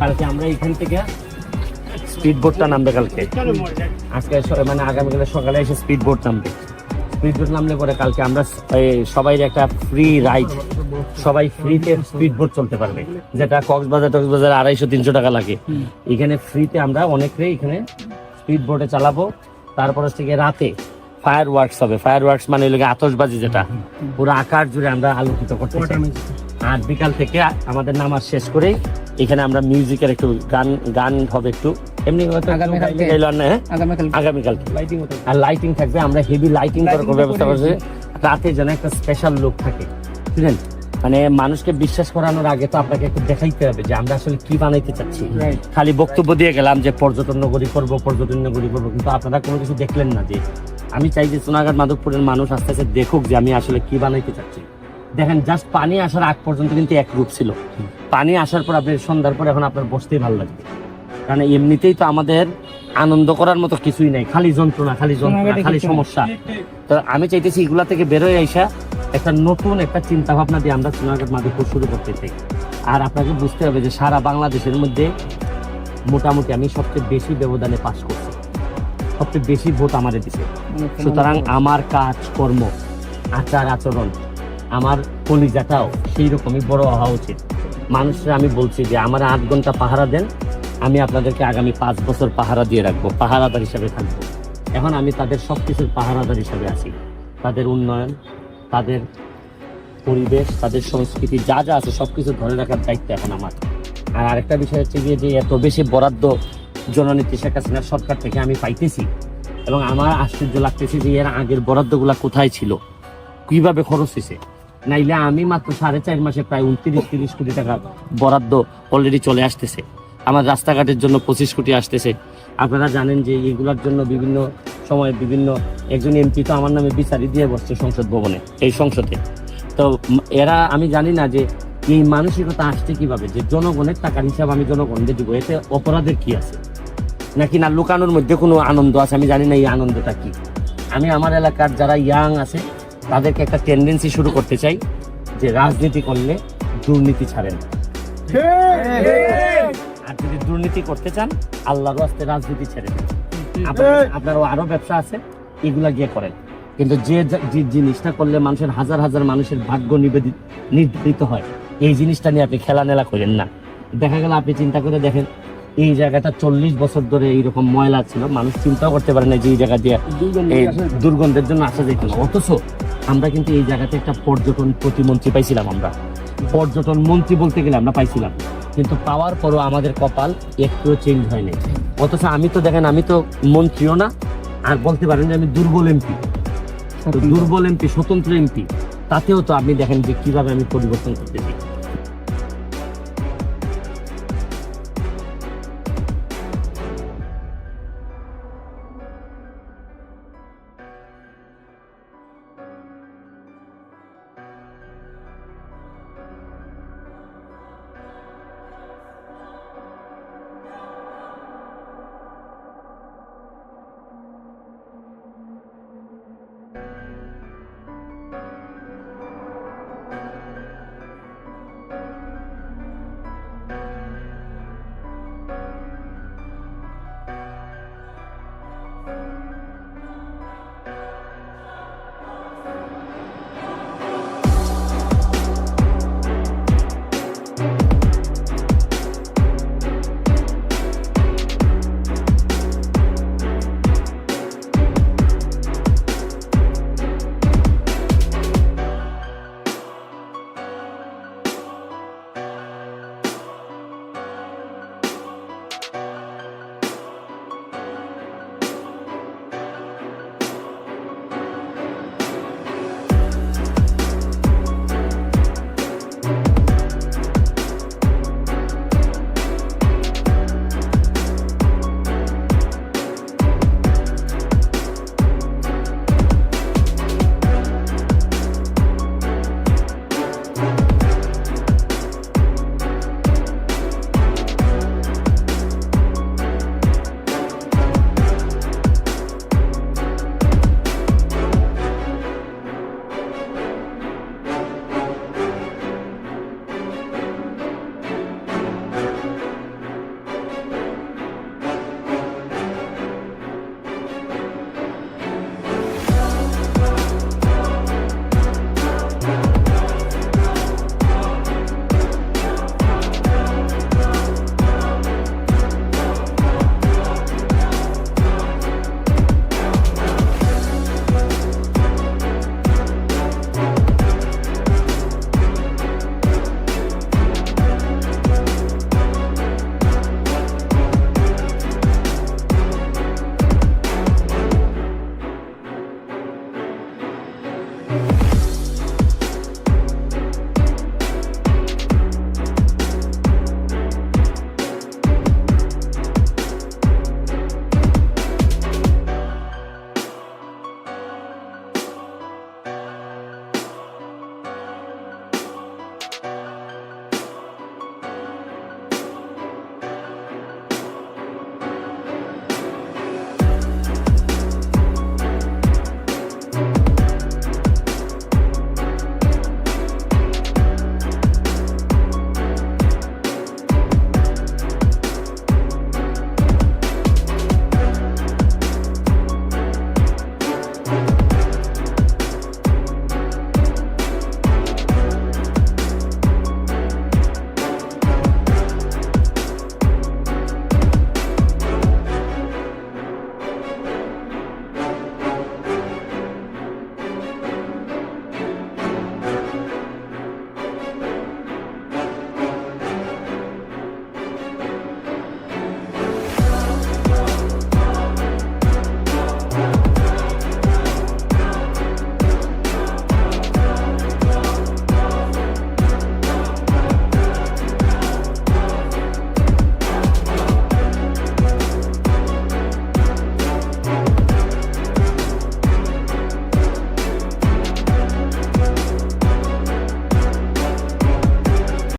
কালকে আমরা এখান থেকে স্পিড বোটটা নামবে কালকে। আজকে মানে আগামীকালে সকালে এসে স্পিড বোট নামবে। স্পিড বোট নামলে পরে কালকে আমরা সবাই একটা ফ্রি রাইড সবাই ফ্রিতে স্পিড বোট চলতে পারবে, যেটা কক্সবাজার টক্সবাজার আড়াইশো, তিনশো টাকা লাগে। এখানে ফ্রিতে আমরা অনেকটাই এখানে স্পিড বোটে চালাবো। তারপর হচ্ছে গিয়ে রাতে ফায়ার ওয়ার্কস হবে। ফায়ার ওয়ার্কস মানে হলো গিয়ে আতশবাজি যেটা। পুরো আকাশ জুড়ে আমরা আলোকিত করতে চাই। আর বিকাল থেকে আমাদের নামাজ শেষ করে এখানে আমরা মিউজিকের একটু গান গান হবে একটু। এমনি আগামীকালকে। আর হ্যাঁ? লাইটিং থাকবে আমরা হেভি লাইটিং করার ব্যবস্থা করছি। রাতে যেন একটা স্পেশাল লুক থাকে। বুঝলেন? মানে মানুষকে বিশ্বাস করানোর আগে তো আপনাকে একটু দেখাইতে হবে যে আমরা আসলে কি বানাইতে চাচ্ছি। খালি বক্তব্য দিয়ে গেলাম যে পর্যটন নগরী করব পর্যটন নগরী করব কিন্তু আপনারা কোনো কিছু দেখলেন না যে আমি চাই যে সোনাঘাট মাধবপুরের মানুষ আস্তে আস্তে দেখুক যে আমি আসলে কি বানাইতে চাচ্ছি। দেখেন জাস্ট পানি আসার আগ পর্যন্ত কিন্তু এক রূপ ছিল। পানি আসার পর আপনি সন্ধ্যার পর এখন আপনার বসতেই ভালো লাগবে। কারণ এমনিতেই তো আমাদের আনন্দ করার মতো কিছুই নাই। খালি যন্ত্রণা খালি যন্ত্রণা খালি সমস্যা। তো আমি চাইতেছি এগুলা থেকে বেরোয় আইসা একটা নতুন একটা চিন্তা ভাবনা দিয়ে আমরা সোনাঘাট মাধবপুর শুরু করতে চাই। আর আপনাকে বুঝতে হবে যে সারা বাংলাদেশের মধ্যে মোটামুটি আমি সবচেয়ে বেশি ব্যবধানে পাশ করছি। সবচেয়ে বেশি ভোট আমাদের দিছে। সুতরাং আমার কাজ কর্ম আচার আচরণ আমার কলিজাটাও সেই রকমই বড় হওয়া উচিত। মানুষরা আমি বলছি যে, আমার আট ঘণ্টা পাহারা দেন, আমি আপনাদেরকে আগামী পাঁচ বছর পাহারা দিয়ে রাখব, পাহারাদার হিসাবে থাকব। এখন আমি তাদের সব কিছুর পাহারাদার হিসাবে আছি। তাদের উন্নয়ন, তাদের পরিবেশ, তাদের সংস্কৃতি, যা যা আছে সব কিছু ধরে রাখার দায়িত্ব এখন আমার। আর আরেকটা বিষয় হচ্ছে গিয়ে যে, এত বেশি বরাদ্দ জননীতি শেখ হাসিনার সরকার থেকে আমি পাইতেছি এবং আমার আশ্চর্য লাগতেছে যে, এর আগের বরাদ্দগুলা কোথায় ছিল? কীভাবে খরচ হয়েছে নাইলে আমি মাত্র সাড়ে চার মাসে প্রায় উনত্রিশ, তিরিশ কোটি টাকা বরাদ্দ অলরেডি চলে আসতেছে। আমার রাস্তাঘাটের জন্য পঁচিশ কোটি আসতেছে। আপনারা জানেন যে এগুলোর জন্য বিভিন্ন সময় বিভিন্ন একজন এমপি তো আমার নামে বিচারি দিয়ে বসছে সংসদ ভবনে, এই সংসদে। তো এরা, আমি জানি না যে এই মানসিকতা আসছে কীভাবে, যে জনগণের টাকার হিসাব আমি জনগণকে দিব, এতে অপরাধের কি আছে? নাকি না লুকানোর মধ্যে কোনো আনন্দ আছে? আমি জানি না এই আনন্দটা কি। আমি আমার এলাকার যারা ইয়াং আছে তাদেরকে একটা টেন্ডেন্সি শুরু করতে চাই যে রাজনীতি করলে দুর্নীতি ছাড়েন আর যদি দুর্নীতি করতে চান আল্লাহর রাস্তে রাজনীতি ছেড়ে দিন। আপনার- আরও ব্যবসা আছে এগুলা গিয়ে করেন। কিন্তু যে জিনিসটা করলে মানুষের হাজার হাজার মানুষের ভাগ্য নিবেদিত নির্ধারিত হয় এই জিনিসটা নিয়ে আপনি খেলা নেলা করেন না। দেখা গেল আপনি চিন্তা করে দেখেন এই জায়গাটা চল্লিশ বছর ধরে এইরকম ময়লা ছিল মানুষ চিন্তাও করতে পারে না যে এই জায়গা দিয়ে দুর্গন্ধের জন্য আসা যেত না। অথচ আমরা কিন্তু এই জায়গাতে একটা পর্যটন প্রতিমন্ত্রী পাইছিলাম আমরা। পর্যটন মন্ত্রী বলতে গেলে আমরা পাইছিলাম। কিন্তু পাওয়ার পরও আমাদের কপাল একটুও চেঞ্জ হয়নি অথচ আমি তো দেখেন আমি তো মন্ত্রীও না আর বলতে পারেন যে আমি দুর্বল এমপি। দুর্বল এমপি স্বতন্ত্র এমপি তাতেও তো আপনি দেখেন যে কীভাবে আমি পরিবর্তন করতে করতেছি।